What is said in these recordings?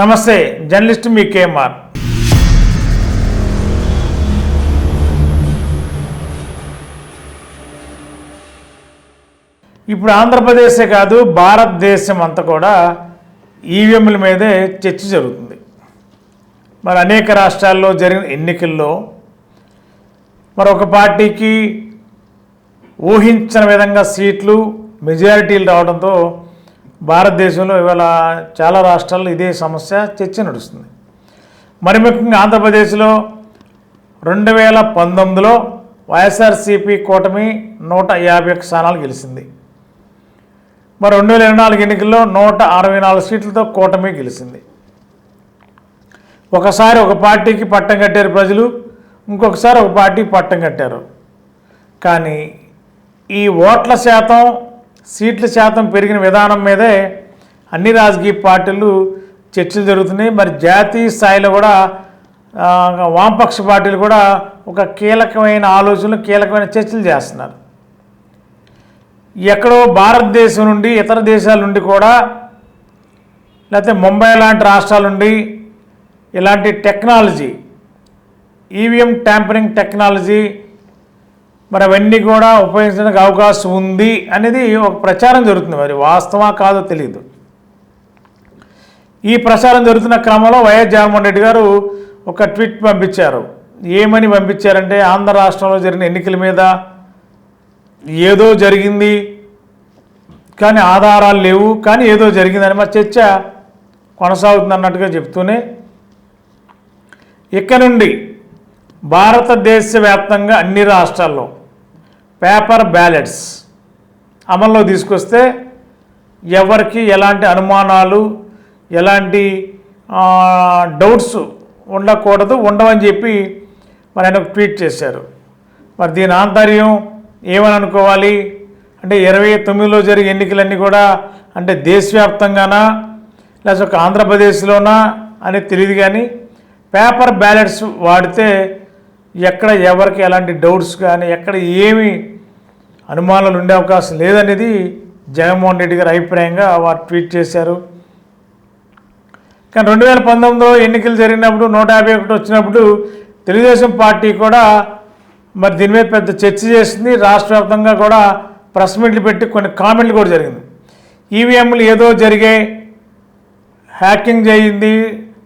నమస్తే జర్నలిస్ట్ మీ కేఎంఆర్. ఇప్పుడు ఆంధ్రప్రదేశే కాదు భారతదేశం అంతా కూడా ఈవీఎంల మీదే చర్చ జరుగుతుంది. మరి అనేక రాష్ట్రాల్లో జరిగిన ఎన్నికల్లో మరి ఒక పార్టీకి ఊహించిన విధంగా సీట్లు మెజారిటీలు రావడంతో భారతదేశంలో ఇవాళ చాలా రాష్ట్రాల్లో ఇదే సమస్య చర్చ నడుస్తుంది. మరి ముఖ్యంగా ఆంధ్రప్రదేశ్లో రెండు వేల పంతొమ్మిదిలో వైఎస్ఆర్సీపీ కూటమి నూట యాభై ఒక్క స్థానాలు గెలిచింది. మరి రెండు వేల ఇరవై నాలుగు ఎన్నికల్లో నూట అరవై నాలుగు సీట్లతో కూటమి గెలిచింది. ఒకసారి ఒక పార్టీకి పట్టం కట్టారు ప్రజలు ఇంకొకసారి ఒక పార్టీకి పట్టం కట్టారు. కానీ ఈ ఓట్ల శాతం సీట్ల శాతం పెరిగిన విధానం మీదే అన్ని రాజకీయ పార్టీలు చర్చలు జరుగుతున్నాయి. మరి జాతీయ స్థాయిలో కూడా వామపక్ష పార్టీలు కూడా ఒక కీలకమైన ఆలోచనలు కీలకమైన చర్చలు చేస్తున్నారు. ఎక్కడో భారతదేశం నుండి ఇతర దేశాల నుండి కూడా లేకపోతే ముంబై లాంటి రాష్ట్రాల నుండి ఇలాంటి టెక్నాలజీ ఈవీఎం ట్యాంపరింగ్ టెక్నాలజీ మరి అవన్నీ కూడా ఉపయోగించడానికి అవకాశం ఉంది అనేది ఒక ప్రచారం జరుగుతుంది మరి. వాస్తవా కాదో తెలియదు ఈ ప్రచారం జరుగుతున్న క్రమంలో వైఎస్ జగన్మోహన్ రెడ్డి గారు ఒక ట్వీట్ పంపించారు. ఏమని పంపించారంటే ఆంధ్ర రాష్ట్రంలో జరిగిన ఎన్నికల మీద ఏదో జరిగింది కానీ ఆధారాలు లేవు కానీ ఏదో జరిగిందని మా చర్చ కొనసాగుతుంది అన్నట్టుగా చెప్తూనే ఇక్కడ నుండి భారతదేశ వ్యాప్తంగా అన్ని రాష్ట్రాల్లో పేపర్ బ్యాలెట్స్ అమల్లో తీసుకొస్తే ఎవరికి ఎలాంటి అనుమానాలు ఎలాంటి డౌట్స్ ఉండకూడదు ఉండవని చెప్పి మరి ఆయన ట్వీట్ చేశారు. మరి దీని ఆంతర్యం ఏమని అనుకోవాలి అంటే ఇరవై తొమ్మిదిలో జరిగే ఎన్నికలన్నీ కూడా అంటే దేశవ్యాప్తంగానా? లేకపోతే ఒక ఆంధ్రప్రదేశ్లోనా? అనేది తెలియదు కానీ పేపర్ బ్యాలెట్స్ వాడితే ఎక్కడ ఎవరికి ఎలాంటి డౌట్స్ కానీ ఎక్కడ ఏమి అనుమానాలు ఉండే అవకాశం లేదనేది జగన్మోహన్ రెడ్డి గారి అభిప్రాయంగా వారు ట్వీట్ చేశారు. కానీ రెండు వేల పంతొమ్మిదిలో ఎన్నికలు జరిగినప్పుడు నూట యాభై ఒకటి వచ్చినప్పుడు తెలుగుదేశం పార్టీ కూడా మరి దీని మీద పెద్ద చర్చ చేసింది. రాష్ట్ర వ్యాప్తంగా కూడా ప్రెస్ మీట్లు పెట్టి కొన్ని కామెంట్లు కూడా జరిగింది. ఈవీఎంలు ఏదో జరిగాయి. హ్యాకింగ్ అయింది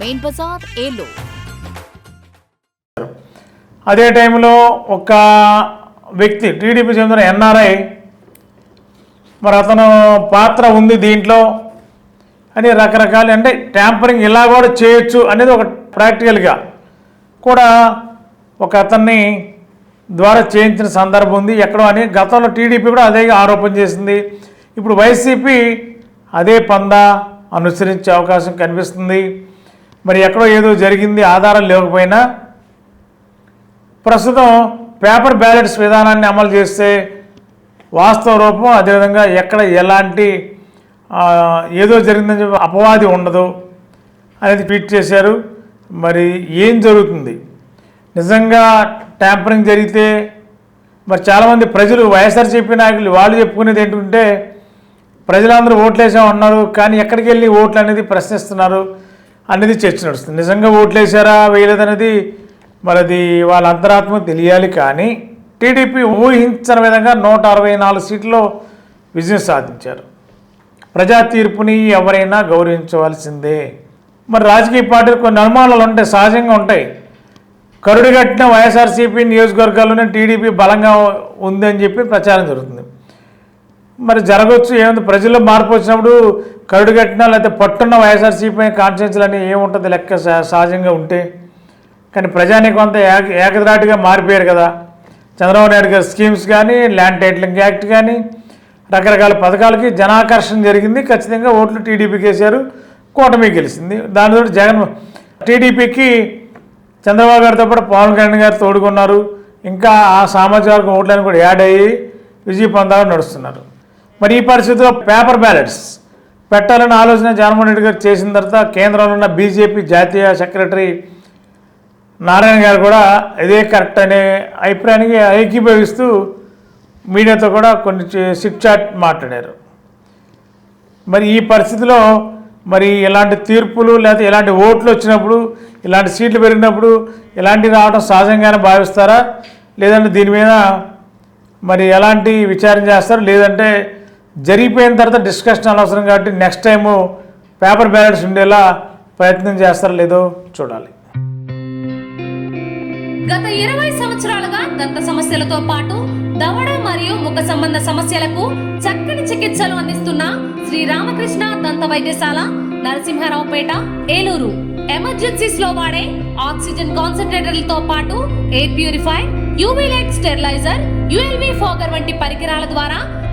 Main బజార్ ఏలూరు. అదే టైంలో ఒక వ్యక్తి టీడీపీ చెందిన ఎన్ఆర్ఐ మరి అతను పాత్ర ఉంది దీంట్లో అని రకరకాల అంటే ట్యాంపరింగ్ ఇలా కూడా చేయొచ్చు అనేది ఒక ప్రాక్టికల్గా కూడా ఒక అతన్ని ద్వారా చేయించిన సందర్భం ఉంది. ఎక్కడో అని గతంలో టీడీపీ కూడా అదే ఆరోపణ చేసింది. ఇప్పుడు వైసీపీ అదే పందా అనుసరించే అవకాశం కనిపిస్తుంది. మరి ఎక్కడో ఏదో జరిగింది ఆధారం లేకపోయినా ప్రస్తుతం పేపర్ బ్యాలెట్స్ విధానాన్ని అమలు చేస్తే వాస్తవ రూపం అదేవిధంగా ఎక్కడ ఎలాంటి ఏదో జరిగిందని చెప్పి అపవాది ఉండదు అనేది ట్వీట్ చేశారు. మరి ఏం జరుగుతుంది? నిజంగా ట్యాంపరింగ్ జరిగితే మరి చాలామంది ప్రజలు వైఎస్ఆర్సీపీ నాయకులు వాళ్ళు చెప్పుకునేది ఏంటంటే ప్రజలందరూ ఓట్లేసాం ఉన్నారు కానీ ఎక్కడికి వెళ్ళి ఓట్లు అనేది ప్రశ్నిస్తున్నారు. అనేది చర్చ నడుస్తుంది. నిజంగా ఓట్లేశారా వేయలేదనేది మరి అది వాళ్ళ అంతరాత్మ తెలియాలి కానీ టీడీపీ ఊహించని విధంగా నూట అరవై నాలుగు సీట్లో విజయం సాధించారు. ప్రజా తీర్పుని ఎవరైనా గౌరవించవలసిందే. మరి రాజకీయ పార్టీలు కొన్ని అనుమానాలు ఉంటాయి సహజంగా ఉంటాయి. కరుడు కట్టిన వైఎస్ఆర్సీపీ నియోజకవర్గాల్లోనే టీడీపీ బలంగా ఉందని చెప్పి ప్రచారం జరుగుతుంది. మరి జరగవచ్చు ఏముంది? ప్రజల్లో మార్పు వచ్చినప్పుడు కరుడు కట్టినా లేకపోతే పట్టున్న వైఎస్ఆర్సీపీ కాన్షియన్స్లు అని ఏముంటుంది లెక్క సహజంగా ఉంటే? కానీ ప్రజానికి అంత ఏక ఏకద్రాటిగా మారిపోయారు కదా. చంద్రబాబు నాయుడు గారి స్కీమ్స్ కానీ ల్యాండ్ టైటిలింగ్ యాక్ట్ కానీ రకరకాల పథకాలకి జనాకర్షణ జరిగింది. ఖచ్చితంగా ఓట్లు టీడీపీకి వేశారు కూటమి గెలిచింది. దానితో జగన్ టీడీపీకి చంద్రబాబు గారితో పాటు పవన్ కళ్యాణ్ గారు తోడుకున్నారు. ఇంకా ఆ సామాజిక వర్గం ఓట్లను కూడా యాడ్ అయ్యి విజయ పొందాలని నడుస్తున్నారు. మరి ఈ పరిస్థితిలో పేపర్ బ్యాలెట్స్ పెట్టాలని ఆలోచన జగన్మోహన్ రెడ్డి గారు చేసిన తర్వాత కేంద్రంలో ఉన్న బీజేపీ జాతీయ సెక్రటరీ నారాయణ గారు కూడా ఇదే కరెక్ట్ అనే అభిప్రాయానికి ఐక్యభవిస్తూ మీడియాతో కూడా కొన్ని సిట్ చాట్ మాట్లాడారు. మరి ఈ పరిస్థితిలో మరి ఇలాంటి తీర్పులు లేకపోతే ఇలాంటి ఓట్లు వచ్చినప్పుడు ఇలాంటి సీట్లు పెరిగినప్పుడు ఇలాంటివి రావడం సహజంగానే భావిస్తారా? లేదంటే దీని మీద మరి ఎలాంటి విచారం చేస్తారు? లేదంటే జరిగిపోయిన తర్వాత డిస్కషన్ అనవసరం కాబట్టి నెక్స్ట్ టైము పేపర్ బ్యాలెట్స్ ఉండేలా ప్రయత్నం చేస్తారో లేదో చూడాలి. గత ఇరవై సంవత్సరాలుగా దంత సమస్యలతో పాటు దవడ మరియు ముఖ సంబంధ సమస్యలకు చక్కని చికిత్సలు అందిస్తున్న శ్రీ రామకృష్ణ దంత వైద్యశాల నరసింహారావుపేట ఏలూరు. ఎమర్జెన్సీస్లో వాడే ఆక్సిజన్ కాన్సన్ట్రేటర్లతో పాటు air purify UV light steriliser ULV fogger వంటి పరికరాల ద్వారా